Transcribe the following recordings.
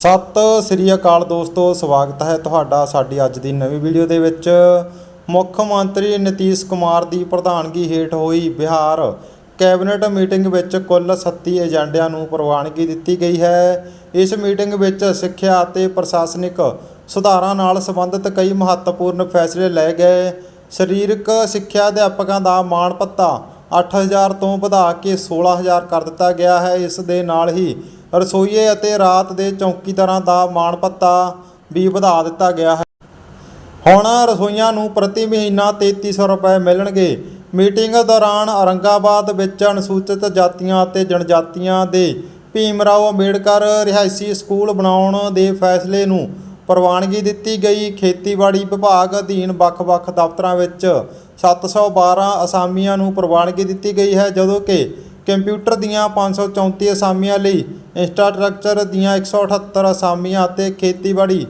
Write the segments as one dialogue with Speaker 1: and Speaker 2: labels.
Speaker 1: ਸਤਿ ਸ੍ਰੀ ਅਕਾਲ ਦੋਸਤੋ, ਸਵਾਗਤ ਹੈ ਤੁਹਾਡਾ ਸਾਡੀ ਅੱਜ ਦੀ ਨਵੀਂ ਵੀਡੀਓ ਦੇ ਵਿੱਚ। ਮੁੱਖ ਮੰਤਰੀ ਨਿਤੀਸ਼ ਕੁਮਾਰ ਦੀ ਪ੍ਰਧਾਨਗੀ ਹੇਠ ਹੋਈ ਬਿਹਾਰ। ਕੈਬਨਿਟ ਮੀਟਿੰਗ ਵਿੱਚ ਕੁੱਲ 37 ਏਜੰਡਿਆਂ ਨੂੰ ਪ੍ਰਵਾਨਗੀ ਦਿੱਤੀ ਗਈ ਹੈ। ਇਸ ਮੀਟਿੰਗ ਵਿੱਚ ਸਿੱਖਿਆ ਅਤੇ ਪ੍ਰਸ਼ਾਸਨਿਕ ਸੁਧਾਰਾਂ ਨਾਲ ਸੰਬੰਧਿਤ ਕਈ ਮਹੱਤਵਪੂਰਨ ਫੈਸਲੇ ਲਏ ਗਏ। ਸਰੀਰਕ ਸਿੱਖਿਆ ਅਧਿਆਪਕਾਂ ਦਾ ਮਾਣ ਭੱਤਾ 8000 ਤੋਂ ਵਧਾ ਕੇ 16000 ਕਰ ਦਿੱਤਾ ਗਿਆ ਹੈ। ਇਸ ਦੇ ਨਾਲ ਹੀ ਰਸੋਈਏ ਅਤੇ ਰਾਤ ਦੇ ਚੌਕੀਦਾਰਾਂ ਦਾ ਮਾਣ ਭੱਤਾ ਵੀ ਵਧਾ ਦਿੱਤਾ ਗਿਆ ਹੈ। ਹੁਣ ਰਸੋਈਆਂ ਨੂੰ ਪ੍ਰਤੀ ਮਹੀਨਾ 3300 ਰੁਪਏ ਮਿਲਣਗੇ। ਮੀਟਿੰਗ ਦੌਰਾਨ ਔਰੰਗਾਬਾਦ ਵਿੱਚ ਅਨੁਸੂਚਿਤ ਜਾਤੀਆਂ ਅਤੇ ਜਨਜਾਤੀਆਂ ਦੇ ਭੀਮ ਰਾਓ ਅੰਬੇਡਕਰ ਰਿਹਾਇਸ਼ੀ ਸਕੂਲ ਬਣਾਉਣ ਦੇ ਫੈਸਲੇ ਨੂੰ ਪ੍ਰਵਾਨਗੀ ਦਿੱਤੀ ਗਈ। ਖੇਤੀਬਾੜੀ ਵਿਭਾਗ ਅਧੀਨ ਵੱਖ-ਵੱਖ ਦਫ਼ਤਰਾਂ ਵਿੱਚ 712 ਅਸਾਮੀਆਂ ਨੂੰ ਪ੍ਰਵਾਨਗੀ ਦਿੱਤੀ ਗਈ ਹੈ, ਜਦੋਂ ਕਿ ਕੰਪਿਊਟਰ ਦੀਆਂ 534 ਅਸਾਮੀਆਂ ਲਈ ਇੰਫਰਾਸਟ੍ਰਕਚਰ ਦੀਆਂ 178 ਅਸਾਮੀਆਂ ਅਤੇ ਖੇਤੀਬਾੜੀ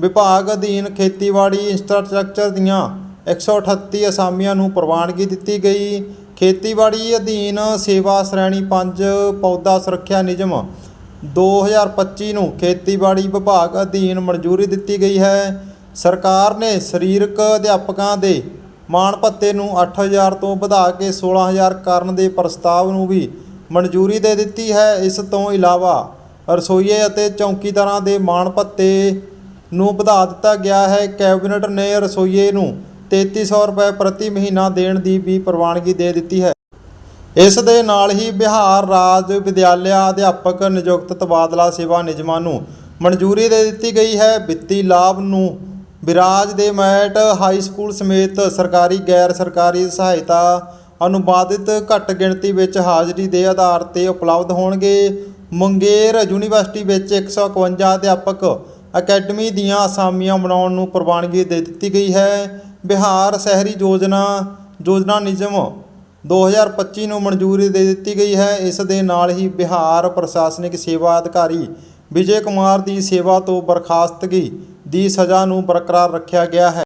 Speaker 1: ਵਿਭਾਗ ਅਧੀਨ ਖੇਤੀਬਾੜੀ ਇੰਫਰਾਸਟ੍ਰਕਚਰ ਦੀਆਂ 138 ਅਸਾਮੀਆਂ ਨੂੰ ਪ੍ਰਵਾਨਗੀ ਦਿੱਤੀ ਗਈ। ਖੇਤੀਬਾੜੀ ਅਧੀਨ ਸੇਵਾ ਸ਼੍ਰੇਣੀ 5 ਪੌਦਾ ਸੁਰੱਖਿਆ ਨਿਯਮ 2025 ਨੂੰ ਖੇਤੀਬਾੜੀ ਵਿਭਾਗ ਅਧੀਨ ਮਨਜ਼ੂਰੀ ਦਿੱਤੀ ਗਈ ਹੈ। ਸਰਕਾਰ ਨੇ ਸਰੀਰਕ ਅਧਿਆਪਕਾਂ ਦੇ ਮਾਣ ਭੱਤੇ ਨੂੰ 8000 ਤੋਂ ਵਧਾ ਕੇ 16000 ਕਰਨ ਦੇ ਪ੍ਰਸਤਾਵ ਨੂੰ ਵੀ ਮਨਜ਼ੂਰੀ ਦੇ ਦਿੱਤੀ ਹੈ। ਇਸ ਤੋਂ ਇਲਾਵਾ ਰਸੋਈਏ ਅਤੇ ਚੌਕੀਦਾਰਾਂ ਦੇ ਮਾਣ ਭੱਤੇ ਨੂੰ ਵਧਾ ਦਿੱਤਾ ਗਿਆ ਹੈ। ਕੈਬਨਿਟ ਨੇ ਰਸੋਈਏ ਨੂੰ 3300 ਰੁਪਏ ਪ੍ਰਤੀ ਮਹੀਨਾ ਦੇਣ ਦੀ ਵੀ ਪ੍ਰਵਾਨਗੀ ਦੇ ਦਿੱਤੀ ਹੈ। ਇਸ ਦੇ ਨਾਲ ਹੀ ਬਿਹਾਰ ਰਾਜ ਵਿਦਿਆਲਿਆ ਅਧਿਆਪਕ ਨਿਯੁਕਤ ਤਬਾਦਲਾ ਸੇਵਾ ਨਿਯਮਾਂ ਨੂੰ ਮਨਜ਼ੂਰੀ ਦੇ ਦਿੱਤੀ ਗਈ ਹੈ। ਵਿੱਤੀ ਲਾਭ ਨੂੰ ਵਿਰਾਜ ਦੇ ਮੈਟ ਹਾਈ ਸਕੂਲ ਸਮੇਤ ਸਰਕਾਰੀ, ਗੈਰ ਸਰਕਾਰੀ ਸਹਾਇਤਾ ਅਨੁਵਾਦਿਤ ਘੱਟ ਗਿਣਤੀ ਵਿੱਚ ਹਾਜ਼ਰੀ ਦੇ ਆਧਾਰ ਤੇ ਉਪਲਬਧ ਹੋਣਗੇ। ਮੁੰਗੇਰ ਯੂਨੀਵਰਸਿਟੀ ਵਿੱਚ 151 ਅਧਿਆਪਕ ਅਕੈਡਮੀ ਦੀਆਂ ਅਸਾਮੀਆਂ ਬਣਾਉਣ ਨੂੰ ਪ੍ਰਵਾਨਗੀ ਦੇ ਦਿੱਤੀ ਗਈ ਹੈ। ਬਿਹਾਰ ਸ਼ਹਿਰੀ ਯੋਜਨਾ ਯੋਜਨਾ ਨਿਯਮ 2025 ਨੂੰ ਮਨਜ਼ੂਰੀ ਦੇ ਦਿੱਤੀ ਗਈ ਹੈ। ਇਸ ਦੇ ਨਾਲ ਹੀ ਬਿਹਾਰ ਪ੍ਰਸ਼ਾਸਨਿਕ ਸੇਵਾ ਅਧਿਕਾਰੀ ਵਿਜੇ ਕੁਮਾਰ ਦੀ ਸੇਵਾ ਤੋਂ ਬਰਖਾਸਤਗੀ ਦੀ ਸਜ਼ਾ ਨੂੰ ਬਰਕਰਾਰ ਰੱਖਿਆ ਗਿਆ ਹੈ।